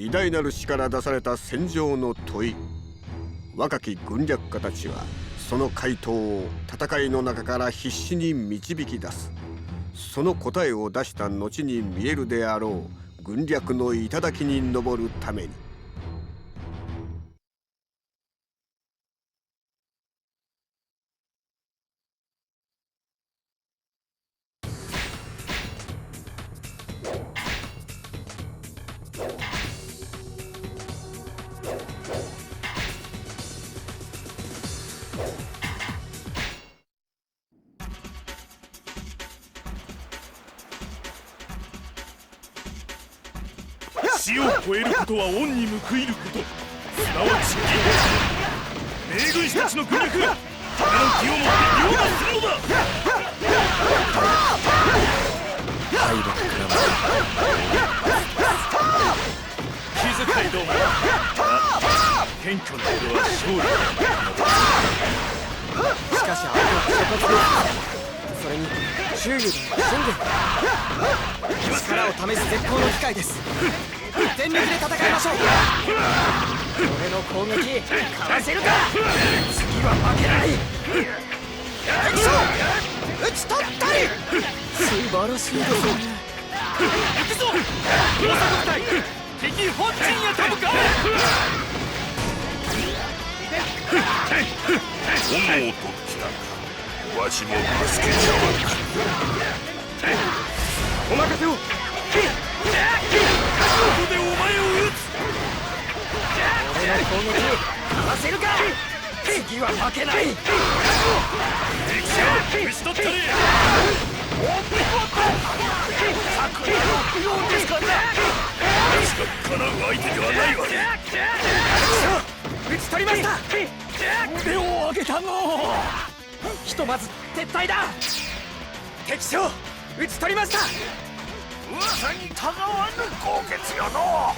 偉大なる死から出された戦場の問い。若き軍略家たちはその回答を戦いの中から必死に導き出す。その答えを出した後に見えるであろう軍略の頂に上るために。死を超えることは恩に報いること。すなわち義名軍師たちの軍略彼の気をもって凌駕するのだ。敗北から気遣いどうも謙虚な俺は勝利しかしあとは所轄です。それに周囲では信玄力を試す絶好の機会です。全力で戦いましょう。俺の攻撃かわせるか。次は負けない。敵将討ち取ったり。素晴らしいですね。行くぞ。大阪部隊敵本陣へ飛ぶか炎ときたかわしも助けちゃわんかお任せをここでお前を撃つ俺の攻撃をかわせるか次は負けない敵将討ち取ったれおっとおっとですかなう相手ではないわ撃ち取りました腕を上げたのひとまず撤退だ。敵将撃ち取りました。噂にたがわぬ豪傑よの。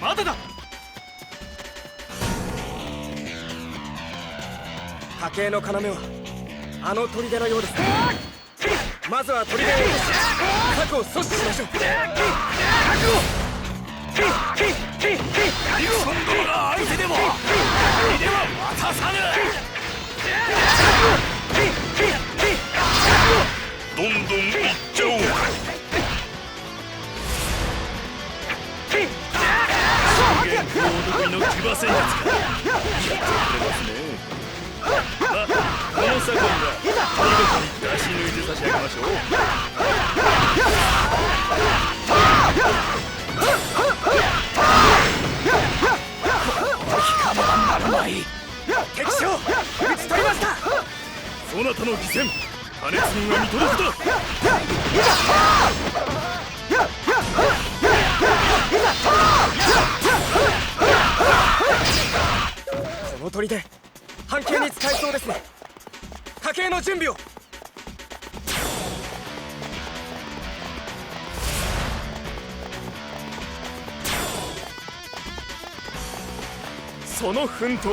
まだだ。家計の要はあの砦のようですまずは砦を核を阻止しましょうリクソン殿が相手でも砦は渡さぬどんどんいっちゃおうか元気お得意の騎馬戦術か抜いて差し上げましょう敵将撃ち取りましたそなたの義戦加熱軍は見届けだこの砦半径に使えそうですね。家計の準備を。その奮闘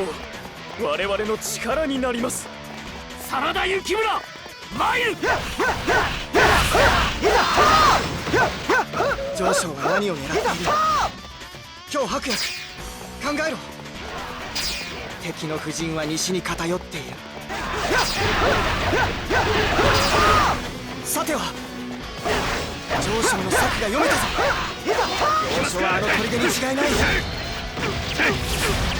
我々の力になります。真田幸村参る。上将は何を狙っている今日白夜考えろ。敵の布陣は西に偏っている。さては上将の策が読めたぞ。要所はあの砦に違いない。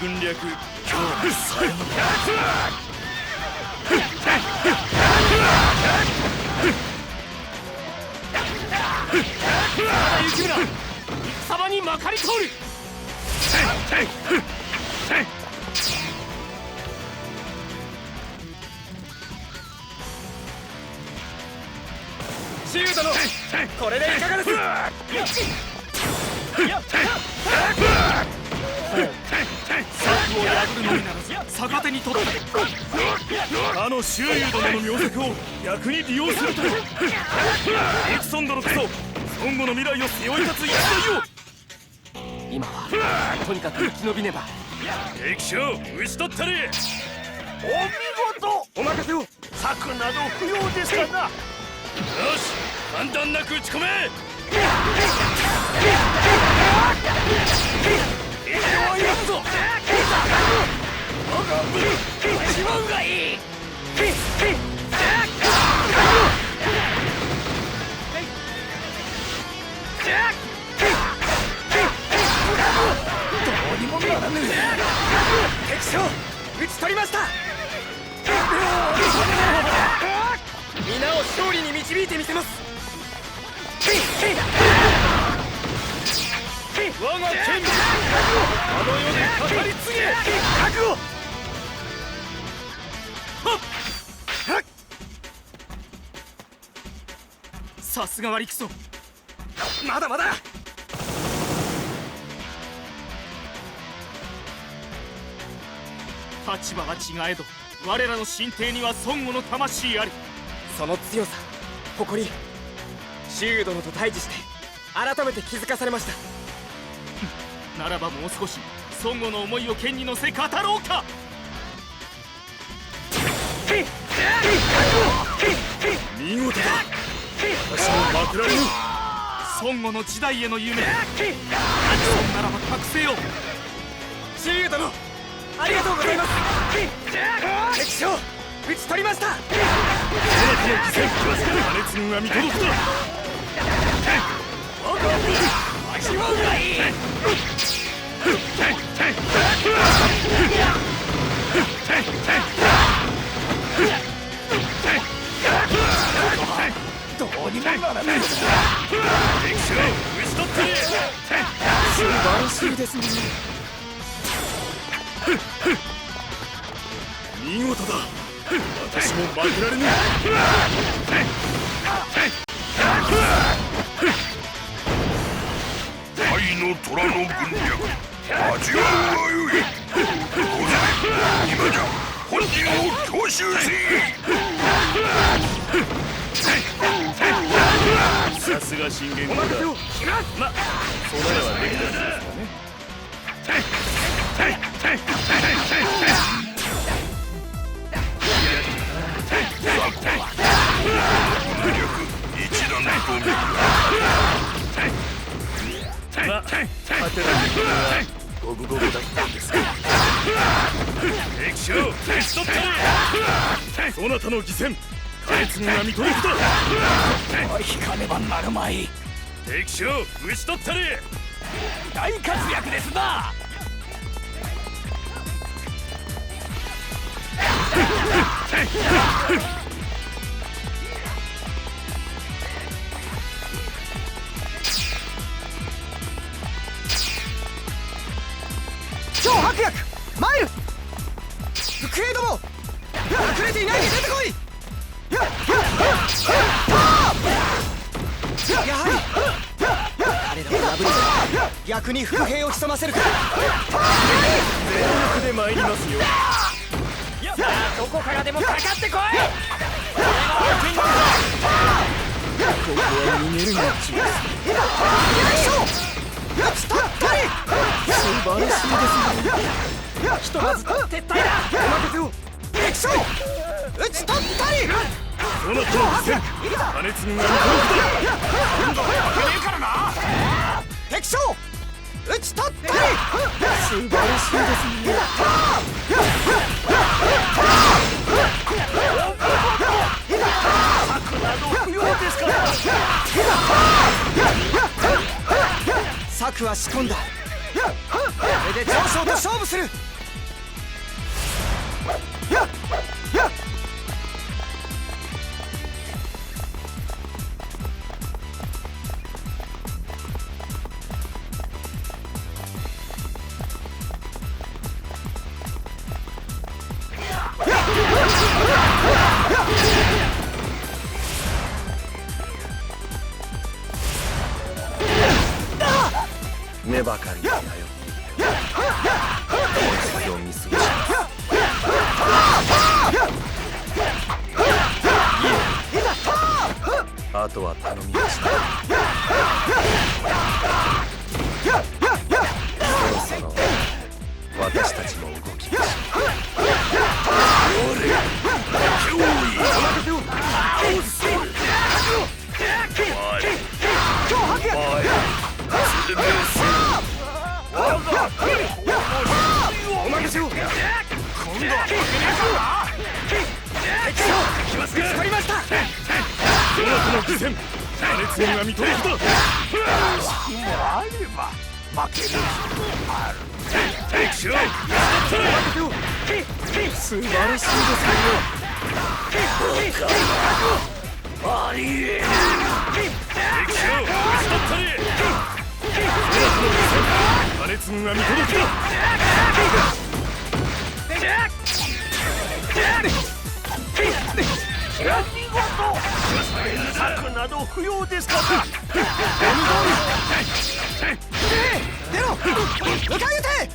軍略。今日最後まかり通る。シー殿これでいかがです策を破るのみならず逆手に取ったあの周遊殿の名作を逆に利用するとはエクソン殿こそ孫悟の未来を背負い立つ一代を今はとにかく生き延びねば敵将討ち取ったれお見事お任せを策など不要ですかなよし簡単なく打ち込め敵将討ち取りました皆を勝利に導いてみせます我が剣あの世で語り継げ。覚悟。さすがは陸ソまだまだ立場は違えど我らの神帝には孫悟の魂あり。その強さ誇りシール殿と対峙して改めて気づかされましたならばもう少し孫悟の思いを剣に乗せ語ろうか。見事だ。私孫悟の時代への夢。そんならば覚醒をシール殿ありがとうございます。敵将討ち取りました。そなたの犠牲破滅軍は見届くだどうにもならない敵将討ち取って素晴らしいですね見事だ。私も負けられぬ虎の軍略味わう。がよいこれ今じゃ本人を強襲せさすが信玄公だまそならはできたはずですがね軍略一段と見るまあ勝てなきゃは五分五分だったんですか敵将討ち取ったそなたの犠牲加熱軍は見届くだ引かねばなるまい。敵将討ち取ったれ。大活躍ですな超逆に伏兵を潜ませるか。全力で参りますよ。どこからでもかかってこい。ここは逃げるがち打ち取ったり。素晴らしいですねひとまず撤退だお任せを敵将打ち取ったり。そなたの犠牲加熱軍は見届くだ敵将打ち取ったり素晴らしいですね。策は仕込んだ。これで上昇と勝負する。あとは頼みました。どなたの偽戦破裂音が見届けた敵しろ素晴らしいです敵しろ打ち取ったりどなたの偽戦破裂音が見届けた策など不要ですか出ろ迎えて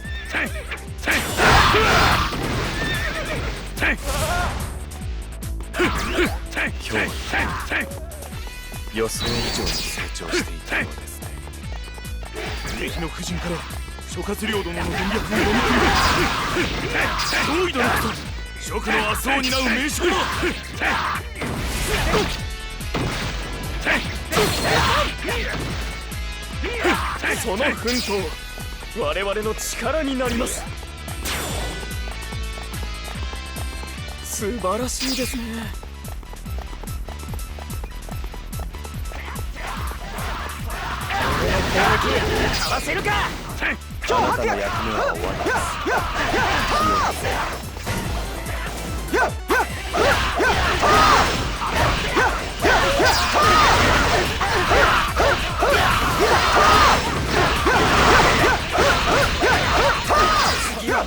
今日予想以上に成長し。ていたようですね敵の布陣から諸葛亮殿の軍略が読み込む上位殿こそ諸君の明日を担う名将だその奮闘我々の力になります。素晴らしいですね。かわせるか。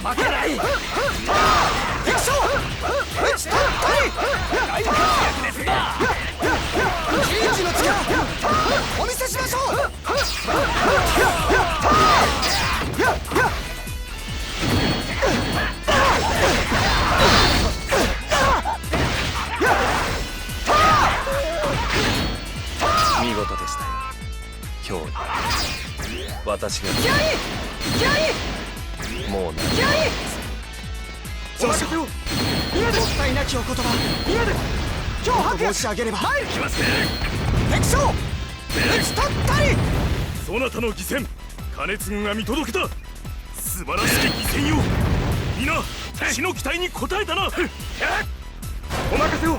負けない。事でしたよ。今日私が。もう何もお任せを今でもったいなきお言葉今で今日申し上げれば敵将打ち取ったりそなたの偽戦金津軍が見届けた素晴らしき偽戦よ皆死の期待に。応えたなお任せを